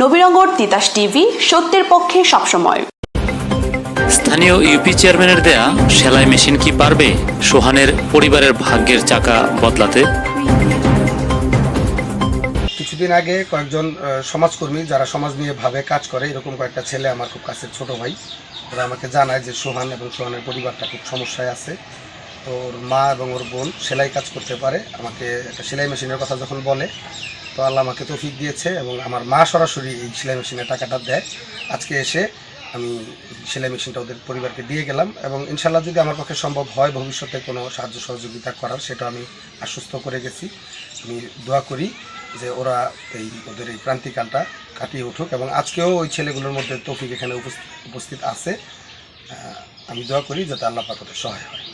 Nabinagar Titas TV সত্যের পক্ষে সবসময়। স্থানীয় ইউপি চেয়ারম্যানের দেয়া সেলাই মেশিন কি পারবে? সোহানের পরিবারের ভাগ্যের চাকা বদলাতে? কিছুদিন আগে কয়েকজন সমাজকর্মী যারা সমাজ নিয়ে ভাবে কাজ করে এরকম কয়েকটা ছেলে আমার খুব কাছের ছোট ভাই ওরা আমাকে জানায় যে সোহান এবং সোহানের পরিবারটা খুব সমস্যায় আছে। তো ওর মা এবং ওর বোন সেলাই কাজ করতে পারে আমাকে একটা সেলাই মেশিনের কথা যখন বলে তো আল্লাহ আমাকে তৌফিক দিয়েছে এবং আমার মা সরাসরি এই সেলাই মেশিনের টাকাটা দেয়। আজকে এসে আমি সেলাই মেশিনটা ওদের পরিবারকে দিয়ে গেলাম এবং ইনশাল্লাহ যদি আমার পক্ষে সম্ভব হয় ভবিষ্যতে কোনো সাহায্য সহযোগিতা করার, সেটা আমি আশ্বস্ত করে গেছি। আমি দোয়া করি যে ওরা এই ওদের এই ক্রান্তিকালটা কাটিয়ে উঠুক এবং আজকেও ওই ছেলেগুলোর মধ্যে তৌফিক এখানে উপস্থিত উপস্থিত আছে। আমি দোয়া করি যাতে আল্লাহ পাক ওদের সহায় হয়।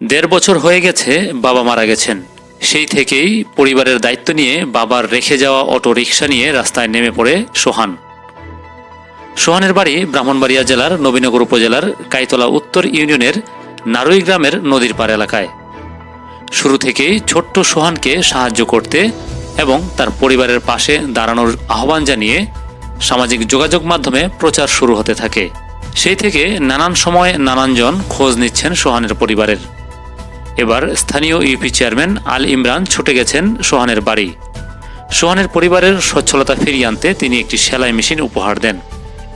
দেড় বছর হয়ে গেছে বাবা মারা গেছেন। সেই থেকেই পরিবারের দায়িত্ব নিয়ে বাবার রেখে যাওয়া অটো রিকশা নিয়ে রাস্তায় নেমে পড়ে সোহান। সোহানের বাড়ি ব্রাহ্মণবাড়িয়া জেলার নবীনগর উপজেলার কাইতলা উত্তর ইউনিয়নের নারুই গ্রামের নদীর পার এলাকায়। শুরু থেকেই ছোট্ট সোহানকে সাহায্য করতে এবং তার পরিবারের পাশে দাঁড়ানোর আহ্বান জানিয়ে সামাজিক যোগাযোগ মাধ্যমে প্রচার শুরু হতে থাকে। সেই থেকে নানান সময় নানানজন খোঁজ নিচ্ছেন সোহানের পরিবারের। এবার স্থানীয় ইউপি চেয়ারম্যান আল ইমরান ছুটে গেছেন সোহানের বাড়ি। সোহানের পরিবারের সচ্ছলতা ফিরিয়ে আনতে তিনি একটি সেলাই মেশিন উপহার দেন।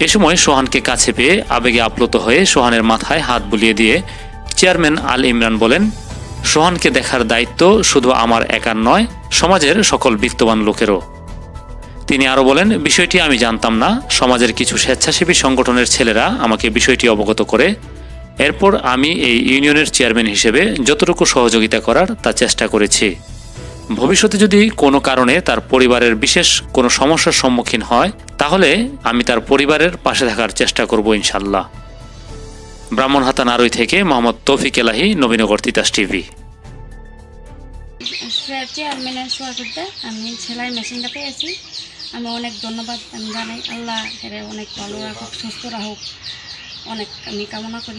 এ সময় সোহানকে কাছে পেয়ে আবেগে আপ্লুত হয়ে সোহানের মাথায় হাত বুলিয়ে দিয়ে চেয়ারম্যান আল ইমরান বলেন, সোহানকে দেখার দায়িত্ব শুধু আমার একার নয়, সমাজের সকল বিত্তবান লোকেরও। তিনি আরও বলেন, বিষয়টি আমি জানতাম না। সমাজের কিছু স্বেচ্ছাসেবী সংগঠনের ছেলেরা আমাকে বিষয়টি অবগত করে এরপর আমি এই ইউনিয়নের চেয়ারম্যান হিসেবে যতটুকু সহযোগিতা করার তা চেষ্টা করেছি। ভবিষ্যতে যদি কোনো কারণে তার পরিবারের বিশেষ কোনো সমস্যার সম্মুখীন হয়, তাহলে আমি তার পরিবারের পাশে থাকার চেষ্টা করব ইনশাল্লাহ ব্রাহ্মণহাতা নারুই থেকে মোহাম্মদ তৌফিক এলাহি, নবীনগর তিতাস টিভি। আমি অনেক ধন্যবাদ, আমি জানাই আল্লাহ অনেক ভালো রাখুক, সুস্থ রাখুক। অনেক আমি কামনা করি।